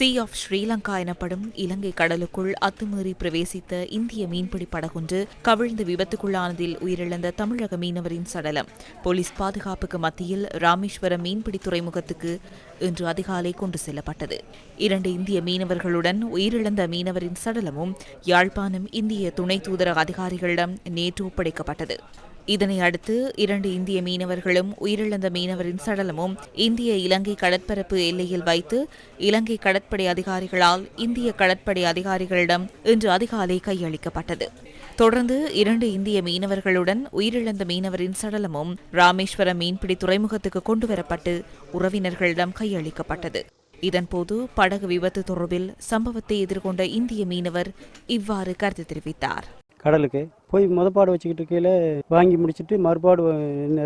C of Sri Lanka எனப்படும் இலங்கை கடலுக்குள் அத்துமீறி பிரவேசித்த இந்திய மீன்பிடி படகொன்று கவிழ்ந்து விபத்துக்குள்ளானதில் உயிரிழந்த தமிழக மீனவரின் சடலம். போலீஸ் பாதுகாப்புக்கு மத்தியில் ராமேஸ்வரம் மீன்பிடி துறைமுகத்துக்கு இன்று அதிகாலை கொண்டு செல்லப்பட்டது. இரண்டு இந்திய மீனவர்களுடன் உயிரிழந்த மீனவரின் சடலமும் யாழ்ப்பாணம் இந்திய துணை தூதர அதிகாரிகளிடம் நேற்று ஒப்படைக்கப்பட்டது. இதனை அடுத்து இரண்டு இந்திய மீனவர்களும் உயிரிழந்த மீனவரின் சடலமும் இந்திய இலங்கை கடற்பரப்பு எல்லையில் வைத்து இலங்கை கடற்படை அதிகாரிகளால் இந்திய கடற்படை அதிகாரிகளிடம் இன்று அதிகாலை கையளிக்கப்பட்டது. தொடர்ந்து இரண்டு இந்திய மீனவர்களுடன் உயிரிழந்த மீனவரின் சடலமும் ராமேஸ்வரம் மீன்பிடி துறைமுகத்துக்கு கொண்டுவரப்பட்டு உறவினர்களிடம் கையளிக்கப்பட்டது. இதன்போது படகு விபத்து தொடர்பில் சம்பவத்தை எதிர்கொண்ட இந்திய மீனவர் இவ்வாறு கருத்து தெரிவித்தார். கடலுக்கு? போய் முதப்பாடு வச்சுக்கிட்டு இருக்கையில் வாங்கி முடிச்சுட்டு மறுபாடு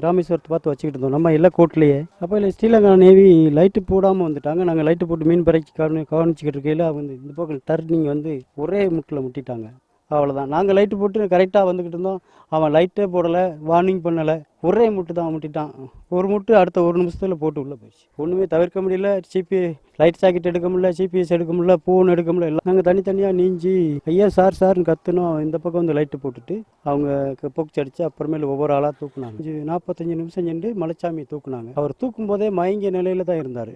ராமேஸ்வரத்தை பார்த்து வச்சுக்கிட்டு இருந்தோம். நம்ம எல்லாம் கோட்லேயே அப்போ இல்லை ஸ்ரீலங்கா நேவி லைட்டு போடாமல் வந்துட்டாங்க. நாங்கள் லைட்டு போட்டு மீன் பறக்கி கவனி கவனிச்சிக்கிட்டு இருக்கையில் அவங்க இந்த பக்கம் டர்னிங் வந்து ஒரே முட்டில் முட்டிட்டாங்க. அவ்வளோதான் நாங்கள் லைட்டு போட்டு கரெக்டாக வந்துக்கிட்டு இருந்தோம். அவன் லைட்டே போடலை வார்னிங் பண்ணலை. ஒரே முட்டு தான் முட்டிட்டான். ஒரு முட்டு அடுத்த ஒரு நிமிஷத்தில் போட்டு உள்ளே போயிடுச்சு. ஒன்றுமே தவிர்க்க முடியல. சிபி லைட் சாக்கெட் எடுக்க முடியல சிபிஎஸ் எடுக்க முடியல ஃபோன் எடுக்க முடியல எல்லாம் நாங்கள் தனித்தனியாக நீஞ்சி ஐயா சார் சார்னு கற்றுனோம் இந்த பக்கம் வந்து லைட்டு போட்டுட்டு அவங்க போக்கு அடித்து அப்புறமேல ஒவ்வொரு ஆளாக தூக்குனாங்க. அஞ்சு நாற்பத்தஞ்சு நிமிஷம் சென்று மலைச்சாமி தூக்குனாங்க. அவர் தூக்கும் போதே மயங்கிய நிலையில தான் இருந்தார்.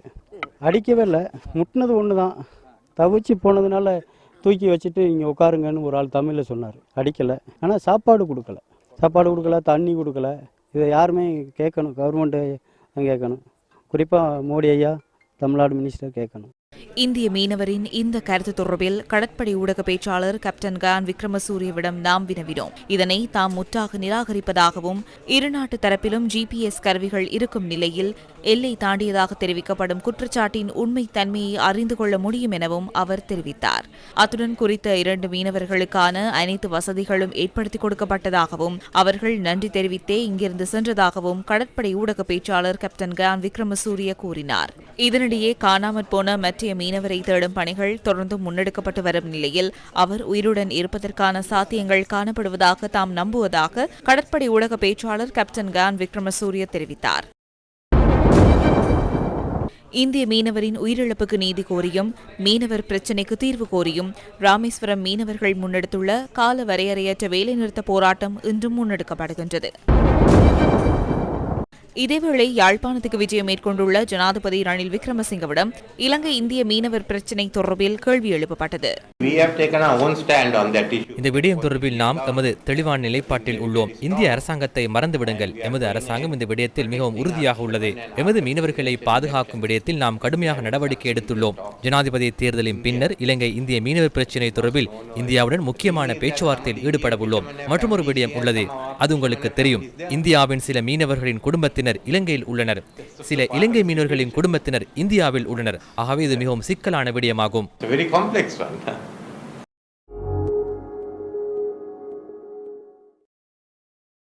அடிக்கவே இல்லை. முட்டினது ஒன்று தான் தவிச்சு போனதுனால தூக்கி வச்சுட்டு இங்கே உட்காருங்கன்னு ஒரு ஆள் தமிழில் சொன்னார். அடிக்கலை. ஆனால் சாப்பாடு கொடுக்கல. சாப்பாடு கொடுக்கல தண்ணி கொடுக்கல. இதை யாருமே கேட்கணும். கவர்மெண்ட்டு கேட்கணும். குறிப்பாக மோடி ஐயா தமிழ்நாடு மினிஸ்டர் கேட்கணும். இந்திய மீனவரின் இந்த கருத்து தொடர்பில் கடற்படை ஊடக பேச்சாளர் கேப்டன் கான் விக்ரமசூரியவிடம் நாம் வினவினோம். இதனை தாம் முற்றாக நிராகரிப்பதாகவும் இருநாட்டு தரப்பிலும் ஜிபிஎஸ் கருவிகள் இருக்கும் நிலையில் எல்லை தாண்டியதாக தெரிவிக்கப்படும் குற்றச்சாட்டின் உண்மை தன்மையை அறிந்து கொள்ள முடியும் எனவும் அவர் தெரிவித்தார். அத்துடன் குறித்த இரண்டு மீனவர்களுக்கான அனைத்து வசதிகளும் ஏற்படுத்தி கொடுக்கப்பட்டதாகவும் அவர்கள் நன்றி தெரிவித்தே இங்கிருந்து சென்றதாகவும் கடற்படை ஊடக பேச்சாளர் கேப்டன் கான் விக்ரமசூரிய கூறினார். இதனிடையே காணாமற் போன மற்ற மீனவரை தேடும் பணிகள் தொடர்ந்து முன்னெடுக்கப்பட்டு வரும் நிலையில் அவர் உயிருடன் இருப்பதற்கான சாத்தியங்கள் காணப்படுவதாக தாம் நம்புவதாக கடற்படை ஊடக பேச்சாளர் கேப்டன் கான் விக்ரமசூரிய தெரிவித்தார். இந்திய மீனவரின் உயிரிழப்புக்கு நீதி கோரியும் மீனவர் பிரச்சினைக்கு தீர்வு கோரியும் ராமேஸ்வரம் மீனவர்கள் முன்னெடுத்துள்ள கால வரையறையற்ற வேலைநிறுத்த போராட்டம் இன்றும் முன்னெடுக்கப்படுகின்றது. இதேவேளை யாழ்ப்பாணத்துக்கு விஜயம் மேற்கொண்டுள்ள ஜனாதிபதி ரணில் விக்ரமசிங்கவிடம் இலங்கை இந்திய மீனவர் பிரச்சினை தொடர்பில் கேள்வி எழுப்பப்பட்டது. We have taken our own stand on that issue. இந்த விடயம் தொடர்பில் நாம் எமது தெளிவான நிலைப்பாட்டில் உள்ளோம். இந்திய அரசாங்கத்தை மறந்துவிடுங்கள். எமது அரசாங்கம் இந்த விடயத்தில் மிகவும் உறுதியாக உள்ளது. எமது மீனவர்களை பாதுகாக்கும் விடயத்தில் நாம் கடுமையாக நடவடிக்கை எடுத்துள்ளோம். ஜனாதிபதி தேர்தலின் பின்னர் இலங்கை இந்திய மீனவர் பிரச்சினை தொடர்பில் இந்தியாவுடன் முக்கியமான பேச்சுவார்த்தையில் ஈடுபட உள்ளோம் மற்றொரு விடயம் உள்ளது. அது உங்களுக்கு தெரியும். இந்தியாவின் சில மீனவர்களின் குடும்பத்தினர் இலங்கையில் உள்ளனர். சில இலங்கை மீனவர்களின் குடும்பத்தினர் இந்தியாவில் உள்ளனர். ஆகவே இது மிகவும் சிக்கலான விடயமாகும்.